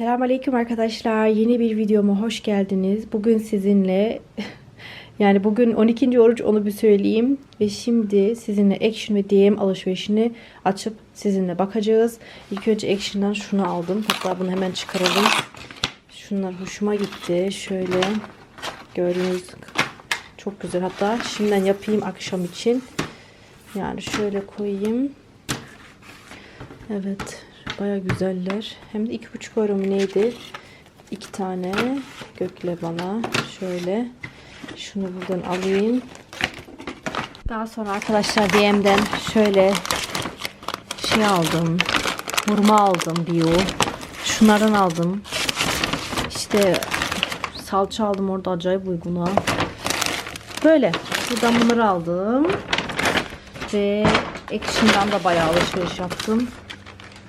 Selamünaleyküm arkadaşlar. Yeni bir videoma hoş geldiniz. Bugün sizinle yani bugün 12. oruç onu bir söyleyeyim ve şimdi sizinle Action ve DM alışverişini açıp sizinle bakacağız. İlk önce Action'dan şunu aldım. Hatta bunu hemen çıkaralım. Şunlar hoşuma gitti. Şöyle gördüğünüz çok güzel. Hatta şimdiden yapayım akşam için. Yani şöyle koyayım. Evet. Baya güzeller. Hem de iki buçuk euro mu neydi? İki tane gökle bana. Şöyle. Şunu buradan alayım. Daha sonra arkadaşlar DM'den şöyle şey aldım. Hurma aldım bio. Şunlardan aldım. İşte salça aldım orada acayip uyguna. Böyle. Buradan bunları aldım. Ve Action'dan da bayağı alışveriş yaptım.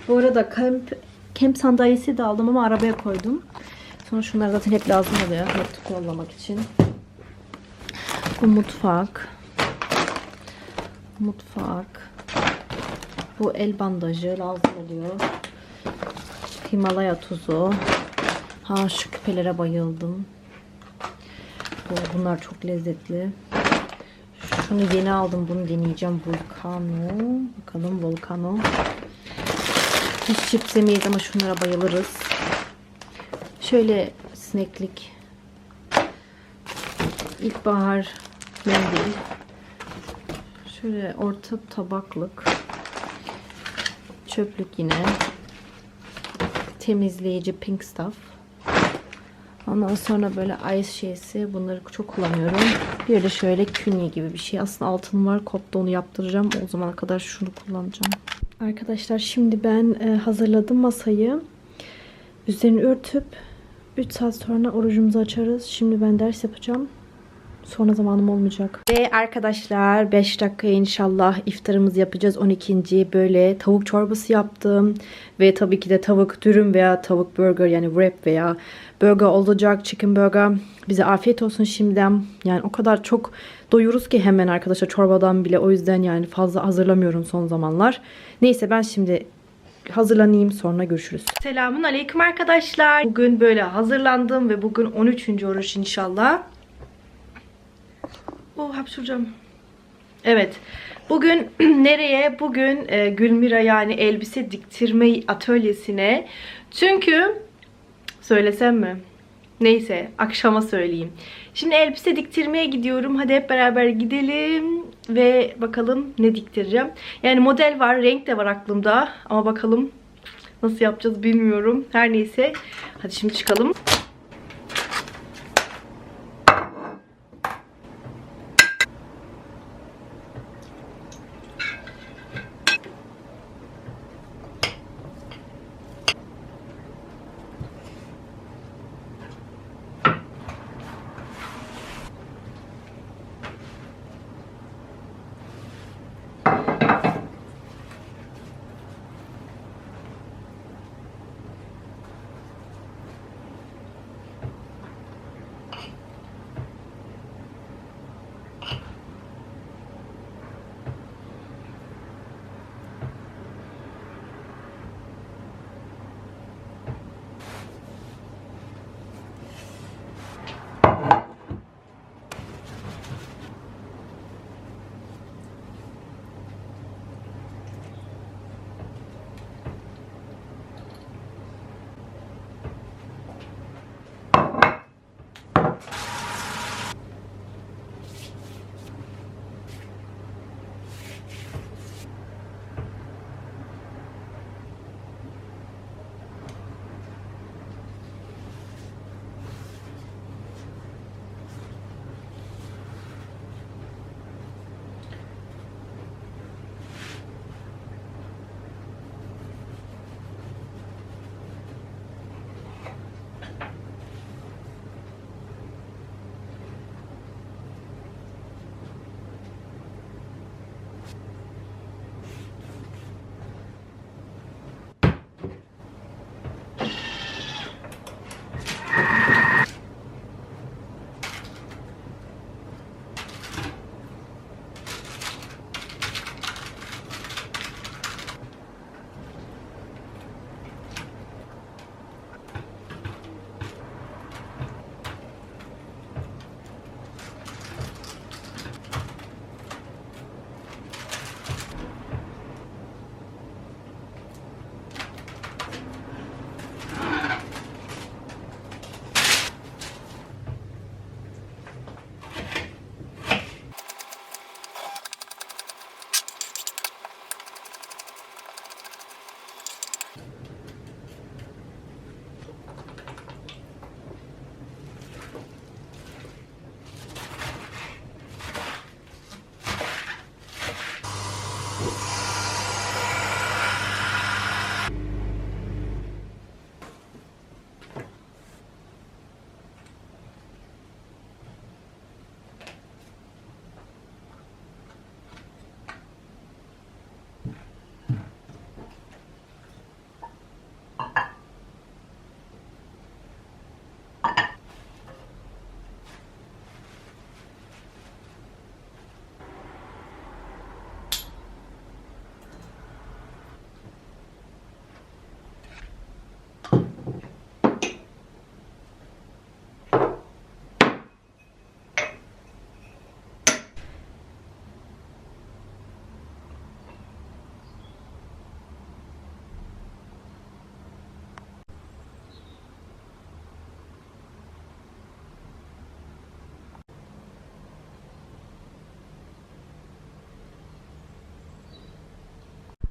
Bu arada kamp, kamp sandalyesi de aldım ama arabaya koydum. Sonra şunlar zaten hep lazım oluyor. Hep kollamak için. Bu mutfak. Mutfak. Bu el bandajı lazım oluyor. Himalaya tuzu. Ha şu küpelere bayıldım. Bu- Bunlar çok lezzetli. Şunu yeni aldım. Bunu deneyeceğim. Volcano. Bakalım Volcano. Hiç chips yemeyiz ama şunlara bayılırız. Şöyle sineklik. İlkbahar mendil. Şöyle orta tabaklık. Çöplük yine. Temizleyici pink stuff. Ondan sonra böyle ice şeysi. Bunları çok kullanıyorum. Bir de şöyle künye gibi bir şey. Aslında altın var. Koptu onu yaptıracağım. O zamana kadar şunu kullanacağım. Arkadaşlar şimdi ben e, hazırladım masayı. Üzerini örtüp 3 saat sonra orucumuzu açarız. Şimdi ben ders yapacağım. Sonra zamanım olmayacak. Ve arkadaşlar 5 dakikaya inşallah iftarımızı yapacağız. 12. böyle tavuk çorbası yaptım. Ve tabii ki de tavuk dürüm veya tavuk burger yani wrap veya burger olacak. Chicken burger. Bize afiyet olsun şimdiden. Yani o kadar çok doyuruz ki hemen arkadaşlar çorbadan bile. O yüzden yani fazla hazırlamıyorum son zamanlar. Neyse ben şimdi hazırlanayım sonra görüşürüz. Selamun aleyküm arkadaşlar. Bugün böyle hazırlandım ve bugün 13. oruç inşallah. Oh hapşuracağım. Evet. Bugün nereye? Bugün e, Gülmira yani elbise diktirme atölyesine. Çünkü söylesem mi? Neyse akşama söyleyeyim. Şimdi elbise diktirmeye gidiyorum. Hadi hep beraber gidelim ve bakalım ne diktireceğim. Yani model var, renk de var aklımda ama bakalım nasıl yapacağız bilmiyorum. Her neyse. Hadi şimdi çıkalım.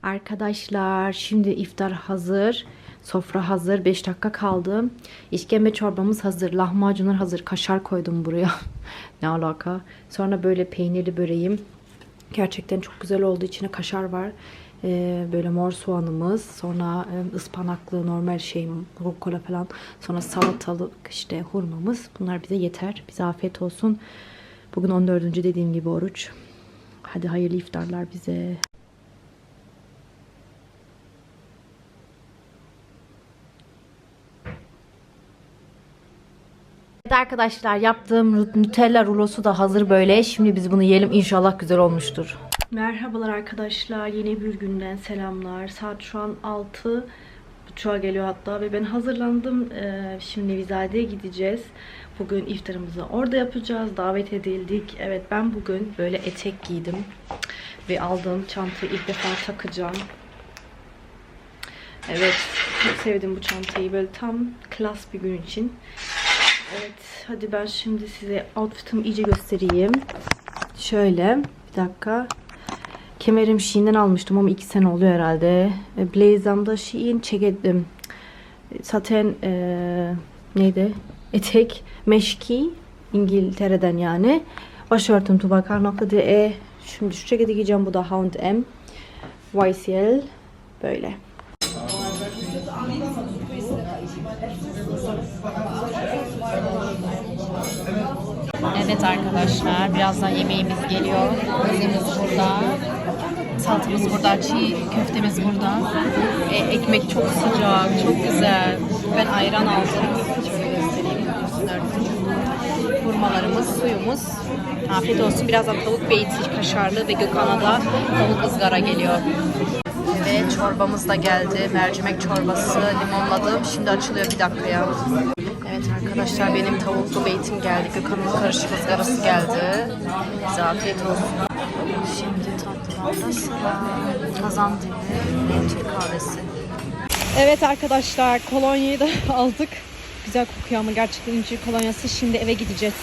Arkadaşlar şimdi iftar hazır. Sofra hazır. 5 dakika kaldı. İşkembe çorbamız hazır. Lahmacunlar hazır. Kaşar koydum buraya. ne alaka. Sonra böyle peynirli böreğim. Gerçekten çok güzel oldu. İçine kaşar var. Ee, böyle mor soğanımız. Sonra e, ıspanaklı normal şey rucola falan. Sonra salatalık işte hurmamız. Bunlar bize yeter. Bize afiyet olsun. Bugün 14. dediğim gibi oruç. Hadi hayırlı iftarlar bize. Evet arkadaşlar yaptığım Nutella rulosu da hazır böyle. Şimdi biz bunu yiyelim. İnşallah güzel olmuştur. Merhabalar arkadaşlar. Yeni bir günden selamlar. Saat şu an 6 buçuğa geliyor hatta ve ben hazırlandım. Ee, şimdi Vizade'ye gideceğiz. Bugün iftarımızı orada yapacağız. Davet edildik. Evet ben bugün böyle etek giydim. Ve aldığım çantayı ilk defa takacağım. Evet çok sevdim bu çantayı. Böyle tam klas bir gün için. Evet, hadi ben şimdi size outfit'imi iyice göstereyim. Şöyle, bir dakika. Kemerim Shein'den almıştım ama 2 sene oluyor herhalde. E, Blazer'ım da Shein çekedim. Zaten e, neydi? Etek, meşki. İngiltere'den yani. Başörtüm tubakar.de. Şimdi şu ceketi giyeceğim. Bu da H&M. YSL. Böyle. Evet arkadaşlar birazdan yemeğimiz geliyor. Kızımız burada. Salatamız burada, çiğ köftemiz burada. E, ekmek çok sıcak, çok güzel. Ben ayran aldım. Şöyle göstereyim. Hurmalarımız, suyumuz. Afiyet olsun. Birazdan tavuk beyti kaşarlı ve Gökhan'a da tavuk ızgara geliyor. Ve çorbamız da geldi. Mercimek çorbası limonladım. Şimdi açılıyor bir dakikaya. Arkadaşlar benim tavuklu beytim geldi. Gökhan'ın karışık ızgarası geldi. Bize afiyet olsun. Şimdi tatlılarda sıra. Kazan dibi Türk kahvesi. Evet arkadaşlar kolonyayı da aldık. Güzel kokuyor ama gerçekten incir kolonyası. Şimdi eve gideceğiz.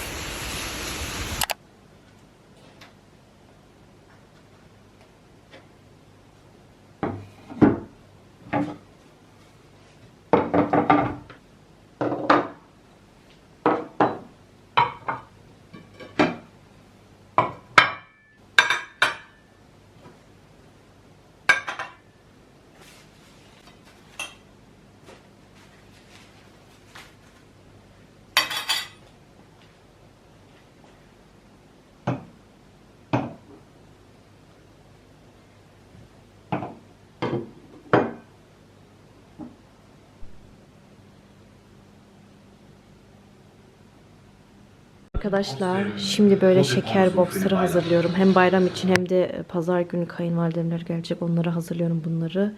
Arkadaşlar şimdi böyle şeker boxları hazırlıyorum. Hem bayram için hem de pazar günü kayınvalidemler gelecek. Onlara hazırlıyorum bunları.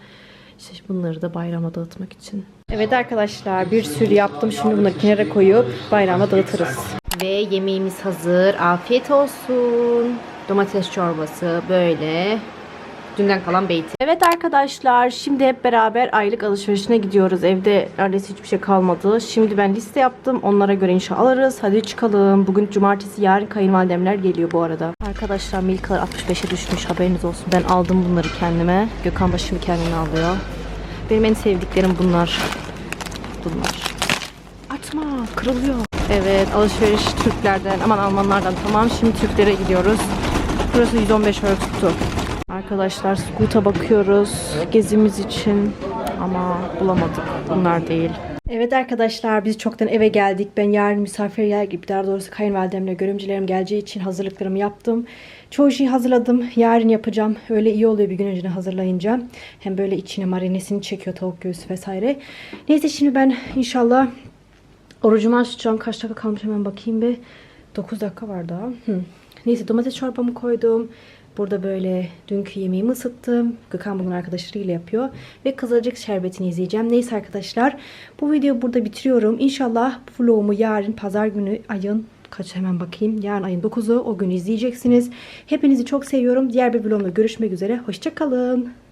İşte bunları da bayrama dağıtmak için. Evet arkadaşlar bir sürü yaptım. Şimdi bunları kenara koyup bayrama dağıtırız. Ve yemeğimiz hazır. Afiyet olsun. Domates çorbası böyle. Dünden kalan beyti. Evet arkadaşlar şimdi hep beraber aylık alışverişine gidiyoruz. Evde neredeyse hiçbir şey kalmadı. Şimdi ben liste yaptım. Onlara göre inşallah alırız. Hadi çıkalım. Bugün cumartesi yarın kayınvalidemler geliyor bu arada. Arkadaşlar Milkalar 65'e düşmüş haberiniz olsun. Ben aldım bunları kendime. Gökhan da şimdi kendine alıyor. Benim en sevdiklerim bunlar. Bunlar. Atma kırılıyor. Evet alışveriş Türklerden aman Almanlardan tamam. Şimdi Türklere gidiyoruz. Burası 115 euro tuttu. Arkadaşlar Scoot'a bakıyoruz gezimiz için ama bulamadık. Bunlar değil. Evet arkadaşlar biz çoktan eve geldik. Ben yarın misafir yer gibi daha doğrusu kayınvalidemle görümcelerim geleceği için hazırlıklarımı yaptım. Çoğu şeyi hazırladım. Yarın yapacağım. Öyle iyi oluyor bir gün önceden hazırlayınca. Hem böyle içine marinesini çekiyor tavuk göğsü vesaire. Neyse şimdi ben inşallah orucumu açacağım. Kaç dakika kalmış hemen bakayım bir. 9 dakika var daha. Hı. Neyse domates çorbamı koydum. Burada böyle dünkü yemeğimi ısıttım. Gökhan bugün arkadaşlarıyla yapıyor. Ve kızılcık şerbetini izleyeceğim. Neyse arkadaşlar bu videoyu burada bitiriyorum. İnşallah vlogumu yarın pazar günü ayın kaç hemen bakayım. Yarın ayın 9'u o gün izleyeceksiniz. Hepinizi çok seviyorum. Diğer bir vlogumda görüşmek üzere. Hoşçakalın.